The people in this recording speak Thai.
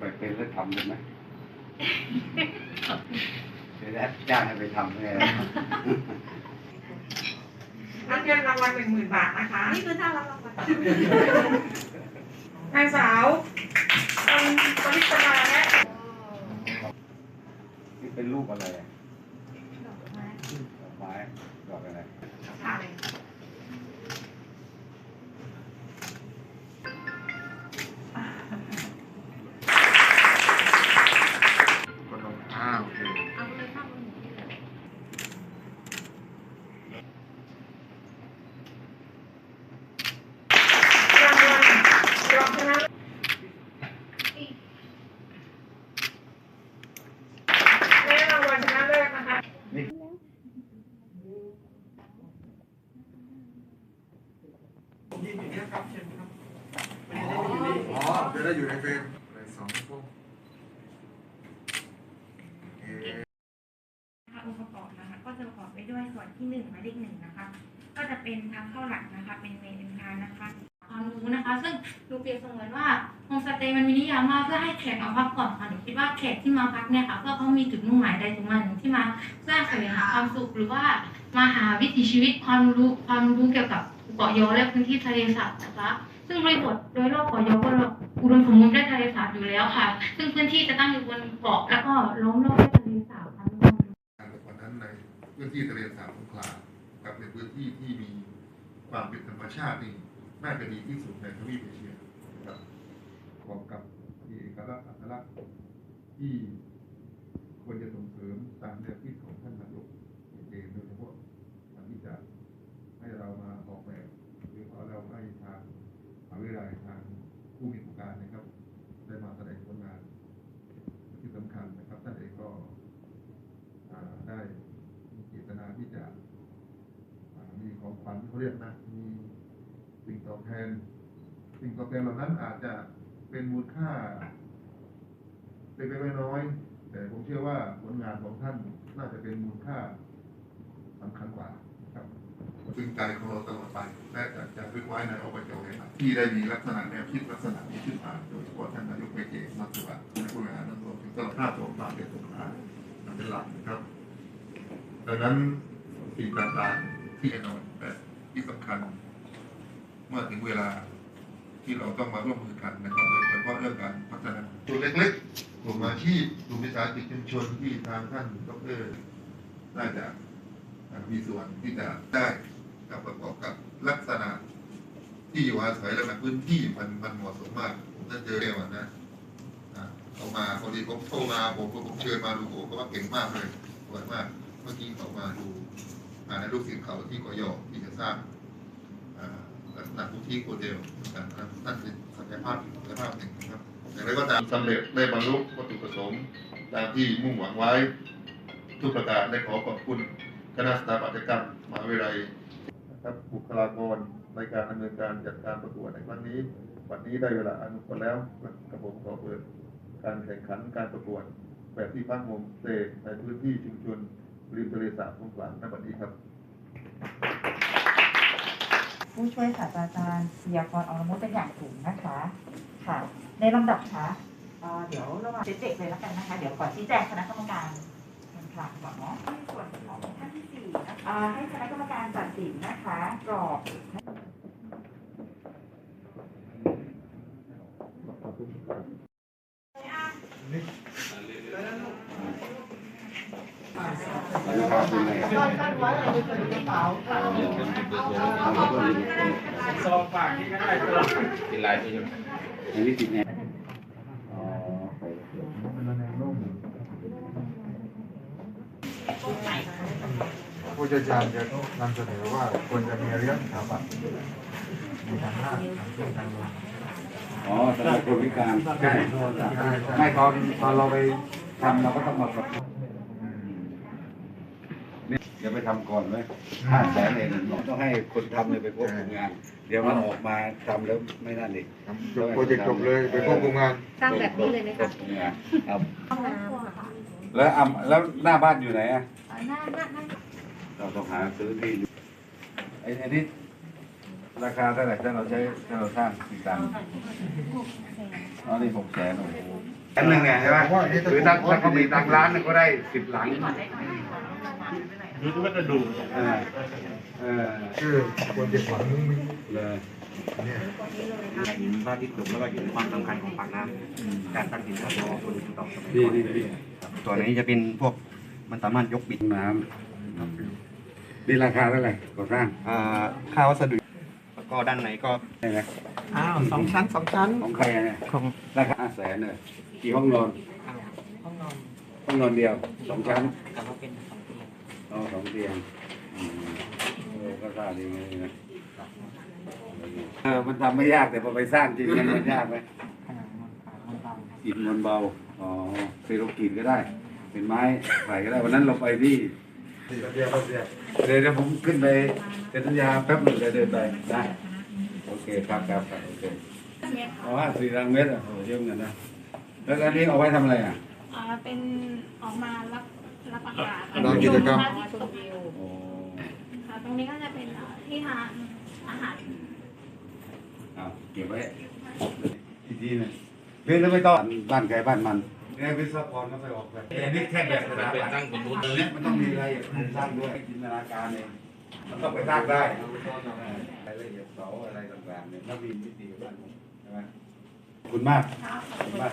ไปเป็นแล้วทำได้ไหมเดี๋ยวนะจ้างให้ไปทำไงรับเงินรางวัลหนึ่งหมื่นบาทนะคะนี่คือถ้ารับรางวัลนางสาวอังปริศนาและนี่เป็นรูปอะไรอะ นะคะอ๋อจะได้อยู่ในเฟรมเลยสองพวกโอเคนะคะองค์ประกอบนะคะ ก็จะประกอบไปด้วยส่วนที่หนึ่งหมายเลขหนึ่งนะคะ ก็จะเป็นทางเข้าหลักนะคะ เป็นเมนเป็นทานนะคะความรู้ นะคะ ซึ่งดูเปรียบเสมือนว่าโฮมสเตย์มันมีนิยามว่าเพื่อให้แขกมาพักผ่อนค่ะหนูคิดว่าแขกที่มาพักเนี่ยค่ะเพื่อเขามีจุดมุ่งหมายใดจุดหมายหนึ่งที่มาเพื่อแสวงหาความสุขหรือว่ามาหาวิถีชีวิตความรู้ความรู้เกี่ยวกับเกาะยอและพื้นที่ทะเลสาบนะคะ ซึ่งบริบทโดยรอบเกาะยอก็อุดมสมบูรณ์ด้วยทะเลสาบอยู่แล้วค่ะ ซึ่งพื้นที่จะตั้งอยู่บนเกาะแล้วก็ล้อมรอบด้วยทะเลสาบค่ะการแต่ก่อนนั้นในพื้นที่ทะเลสาบสงขลากับเป็นพื้นที่ที่มีความเป็นธรรมชาตินี่ น่าจะดีที่สุดในทวีปเอเชียนะครับบวกกับที่เอกลักษณ์อัตลักษณ์ที่ควรจะส่งเสริมตามแนวคิดของท่านนายกเองโดยเฉพาะการที่จะให้เรามาออกแบบหรือว่าเราให้ทางมหาวิทยาลัยทางผู้มีโครงการนะครับ ได้มาแสดงผลงานที่สำคัญนะครับท่านเองก็ได้มีเจตนาที่จะมีของขวัญเขาเรียกนะมี สิ่งตอบแทน สิ่งตอบแทนเหล่านั้นอาจจะเป็นมูลค่าเล็กๆน้อยๆแต่ผมเชื่อว่าผลงานของท่านน่าจะเป็นมูลค่าสำคัญกว่าครับซึ่งใจของเราตลอดไปและจะจะรึกไว้ในอบจเลยนะที่ได้มีลักษณะแนวคิดลักษณะนี้ขึ้นมาโดยเฉพาะท่านนายกเมเกมัตสุวัสดิ์และผู้บริหารทั้งรวมถึงตลอดภาพของความเป็นสงครามมันเป็นหลักนะครับ ดังนั้นสิ่งต่างๆที่แน่นอนแต่ที่สำคัญ เมื่อถึงเวลาที่เราต้องมาร่วมมือกันนะครับโดยเฉพาะเรื่องการพัฒนาตัวเล็กๆกลุ่มอาชีพกลุ่มวิสาหกิจชุมชนที่ทางท่านดรน่าจะมีส่วนที่จะได้กับประกอบกับลักษณะที่อยู่อาศัยและพื้นที่มันมันเหมาะสมมาก ผมจะเจอเร็วนะอะเขามาพอดีผมโทรมาผมก็ผมเชิญมาดูโอ้ก็ว่าเก่งมากเลยสวยมากเมื่อกี้เขามาดูอ่าในลูกศิษย์เขาที่กยอที่จะสร้างาลักษณะพื้นที่โคเดลต่างนั่นเป็นศักยภาพอีกศักยภาพหนึ่งนะครับอย่างไรก็ตามสำเร็จได้บรรลุวัตถุประสงค์ตามที่มุ่งหวังไว้ ทุกประการได้ขอขอบคุณคณะสถาปัตยกรรมมหาวิทยาลัยนะครับบุคลากรในการดำเนินการจัดการประกวดในครั้งนี้ วันนี้ได้เวลาอนุคนแล้วกระผมขอเปิดการแข่งขันการประกวดแบบที่พักโฮมสเตย์ในพื้นที่ชุมชนริมทะเลสาบสงขลาในวันนี้ครับ ผู้ช่วยศาสตราจารย์เสียพรอรมุตเป็นอย่างสูงนะคะค่ะ ในลำดับคะเเดี๋ยวระหว่างเด็กๆเลยแล้วกันนะคะ เดี๋ยวก่อนชี้แจงคณะกรรมการค่ะก่อนเนาะในส่วนของท่านที่สี่นะคะให้คณะกรรมการตัดสินนะคะกรอบ ครับคุณแม่ซองฝากที่ก็ได้ตัวกินลายไปอยู่อันนี้ติดไงอ๋อไปผู้เชี่ยวชาญจะนำเสนอว่าควรจะมีเรื่องสถาปัตย์มีทางหน้าทางช่วยทางลงอ๋อสำหรับคนพิการใช่ไม่ตอนตอนเราไปทำเราก็ต้องมาปรับ เนี่ยเดี๋ยวไปทำก่อนไหมห้าแสนเองต้องให้คนทำเนี่ยไปพบผลงาน เดี๋ยวมันออกมาทำแล้วไม่นั่นอีกทำจบโปรเจกต์จบเลยไปควบคุมงานสร้างแบบนี้เลยไหมคะครับ ห้องน้ำอะค่ะแล้วอ่ำแล้วหน้าบ้านอยู่ไหนอะอ่าหน้าหน้าหน้าเราต้องหาซื้อที่ไอ้ไอ้นี่ราคาเท่าไหร่ถ้าเราใช้ถ้าเราสร้างสี่ตันอ๋อนี่หกแสนโอ้โหอันหนึ่งไงใช่ไหมหรือถ้าถ้าเขามีตังร้านหนึงก็ได้สิบหลัง ดูที่ว่าจะดูเออเออคือควรจะหวังเลยเนี่ยเห็นพระอาทิตย์ตกแล้วก็เห็นความสำคัญของปากน้ำการตั้งถิ่นฐานของคนต่อสมัยดีก่อนดีดีตัวนี้จะเป็นพวกมันสามารถยกบิดน้ำนี่ราคาเท่าไหร่ก่อสร้างอ่าค่าวัสดุแล้วก็ด้านในก็ใช่ไหมอ้าวสองชั้นสองชั้นของใครอะเนี่ยของราคาห้าแสนเลยกี่ห้องนอนห้องนอนห้องนอนเดียวสองชั้นแต่ว่า เป็นสองเตียงอ๋อสองเตียงอืมเออก็ตาดีไงนะเออมันทำไม่ยากแต่พอไปสร้างจริงมันมันยากไหมผนังมันขาวมันเบาอิฐมวลเบาอ๋อเซโรกีดก็ได้ เป็นไม้ใส่ก็ได้วันนั้นเราไปที่เดี๋ยวเดี๋ยวเดี๋ยวเดี๋ยวผมขึ้นไปเซ็นสัญญาแป๊บหนึ่งเดี๋ยวเดินไปนะโอเคครับครับครับโอเคเอาว่าสี่รังเมตรอะโอ้เยอะเหมือนกันนะแล้วอันนี้เอาไว้ทำอะไรอะ อ่าเป็นออกมารับ รับอากาศลองกิจกรรมชมวิวโอ้ค่ะตรงนี้ก็จะเป็นอ่าที่ทานอาหารเอาเก็บไว้ทีทีหนึงเรื่องแล้วไม่ต้องบ้านใครบ้านมันเนี่ยวิศวกรก็ไปออกแบบอันนี้แค่แบบสถาปัตย์ตั้งบนนู้นเลยมันต้องมีรายละเอียดโครงสร้างด้วยจินตนาการเองมันต้องไปสร้างได้รายละเอียดเสาอะไรต่างๆเนี่ยถ้ามีมิติบ้านผมใช่ไหมขอบคุณมากขอบคุณมาก